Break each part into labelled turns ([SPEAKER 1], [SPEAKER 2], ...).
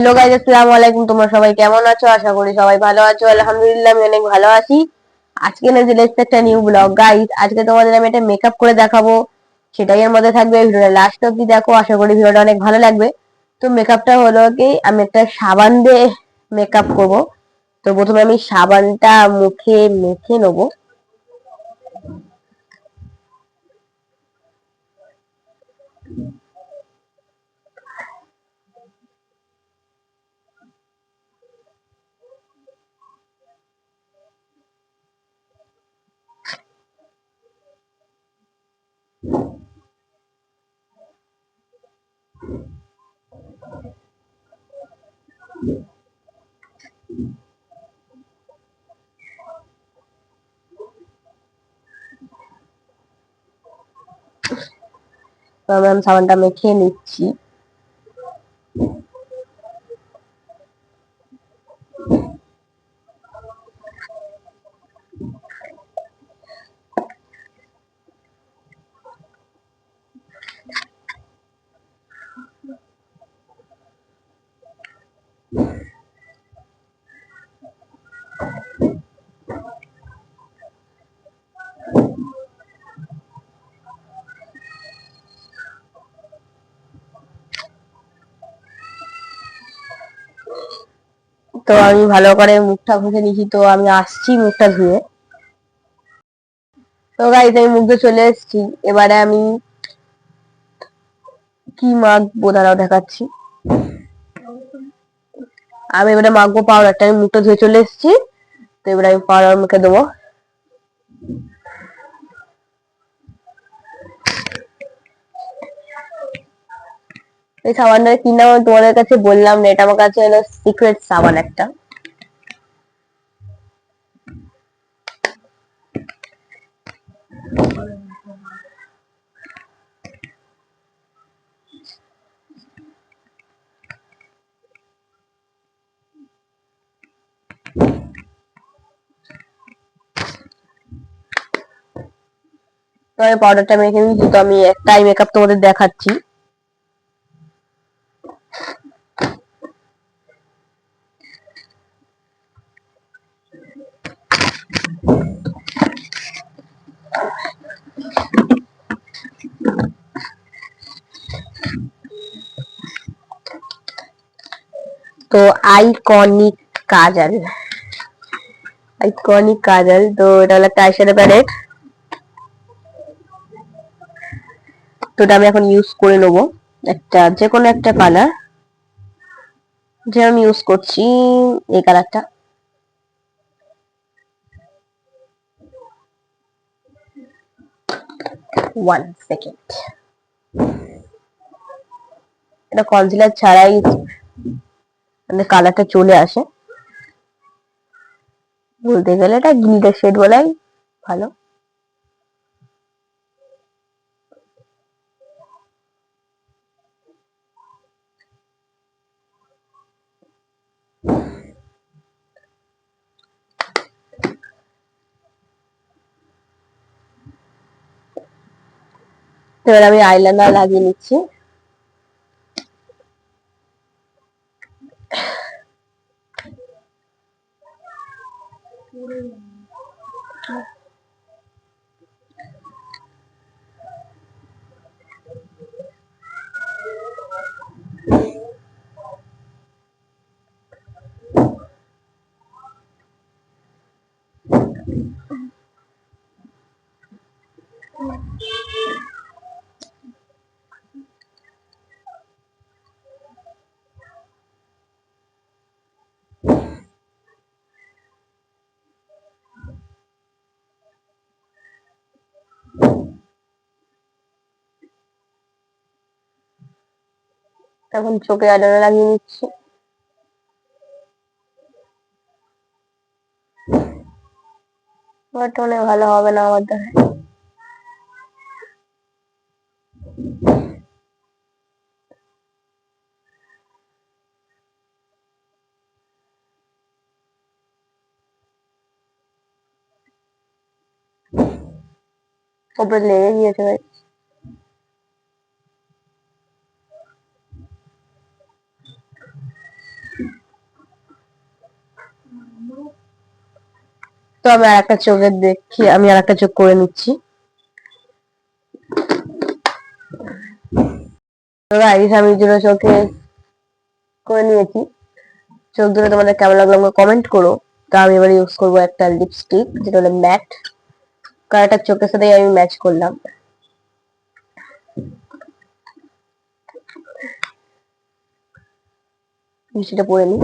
[SPEAKER 1] Hello guys আসসালামু আলাইকুম। তোমরা সবাই কেমন আছো? আশা করি সবাই ভালো আছো। আলহামদুলিল্লাহ, আমি অনেক ভালো আছি। আজকে না চলে এসেছে একটা নিউ ব্লগ গাইজ আজকে তোমাদের আমি একটা মেকআপ করে দেখাবো। সেটাই এর মধ্যে থাকবে। ভিডিওটা লাস্ট অব্দি দেখো। আশা করি ভিডিওটা অনেক ভালো লাগবে। তো মেকআপটা হলো কি, আমি একটা সাবান দিয়ে মেকআপ করব। তো প্রথমে আমি সাবানটা মুখে, মেখে নেব। তো আমি সাবানটা মেখে নিচ্ছি। তো আমি ভালো করে মুখটা ঘুষে নিয়েছি তো আমি আসছি মুখটা ধুয়ে। তো গাইজ আমি মুখ ধুয়ে চলে এসেছি। এবারে আমি কি মাখবো দাঁড়াও দেখাচ্ছি? আমি এবারে মাখবো পাউডারটা আমি মুখটা ধুয়ে চলে এসেছি। তো এবারে আমি পাউডার মুখে দেবো। এই সাবানটা কিনলাম আমি তোমাদের কাছে বললাম না, এটা আমার কাছে হলো সিক্রেট সাবান একটা। পাউডারটা মেখে নিয়েছি তো আমি একটাই মেকআপ তোমাদের দেখাচ্ছি। তো আইকনিক কাজল। আইকনিক কাজল, তো এটা হলো একটা আইশ্যাডো প্যালেট তো এটা আমি এখন ইউজ করে নেব। একটা যে কোনো একটা কালার যে আমি ইউজ করছি, এই কালারটা ওয়ান সেকেন্ড এটা কনসিলার ছাড়াই মানে কালারটা চলে আসে। বলতে গেলে এটা গ্লিটার শেড বলাই ভালো। এবার আমি আইলাইনার লাগিয়ে নিচ্ছি। Hallelujah. এখন চোখে আলাদা লাগিয়ে নিচ্ছি বাট মনে ভালো হবে না আমার দ্বারা ওপরে লেগে গিয়েছে ভাই তো আমি আর একটা চোখের দেখি, আমি আর একটা চোখ করে নিচ্ছি। আমি দুটো চোখে করে নিয়েছি। চোখ দুটো তোমাদের কেমন লাগল আমাকে কমেন্ট করো। তা আমি এবার ইউজ করব একটা লিপস্টিক যেটা হলো ম্যাট কালারটা চোখের সাথে আমি ম্যাচ করলাম। সেটা পরে নি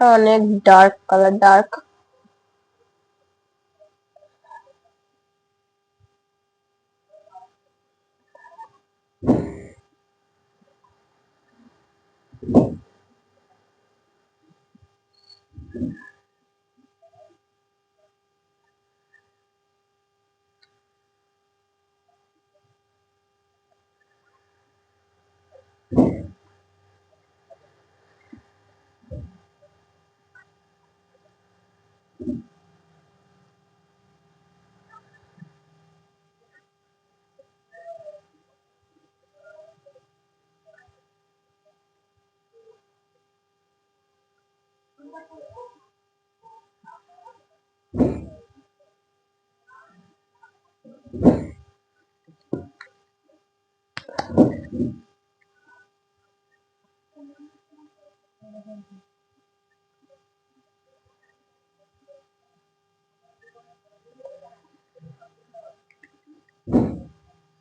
[SPEAKER 1] অনেক ডার্ক কালার ডার্ক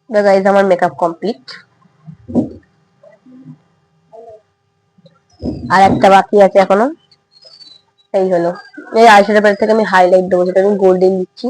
[SPEAKER 1] গাইজ আমার মেকআপ কমপ্লিট আর একটা বাকি আছে এখনও। এই হলো। এই আইশ্যাডো থেকে আমি হাইলাইট দেবো যেটা আমি গোল্ডেন দিচ্ছি।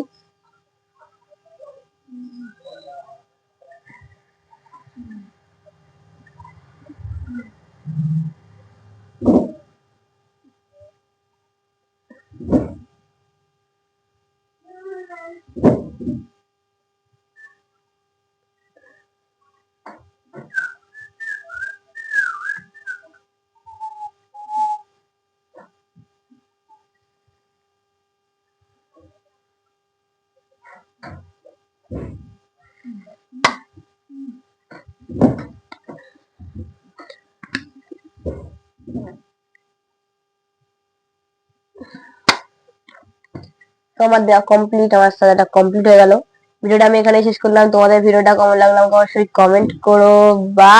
[SPEAKER 1] তো আমার দেওয়া কমপ্লিট আমার সাজাটা কমপ্লিট হয়ে গেল। ভিডিওটা আমি এখানে শেষ করলাম। তোমাদের ভিডিওটা কেমন লাগল অবশ্যই কমেন্ট করো। বা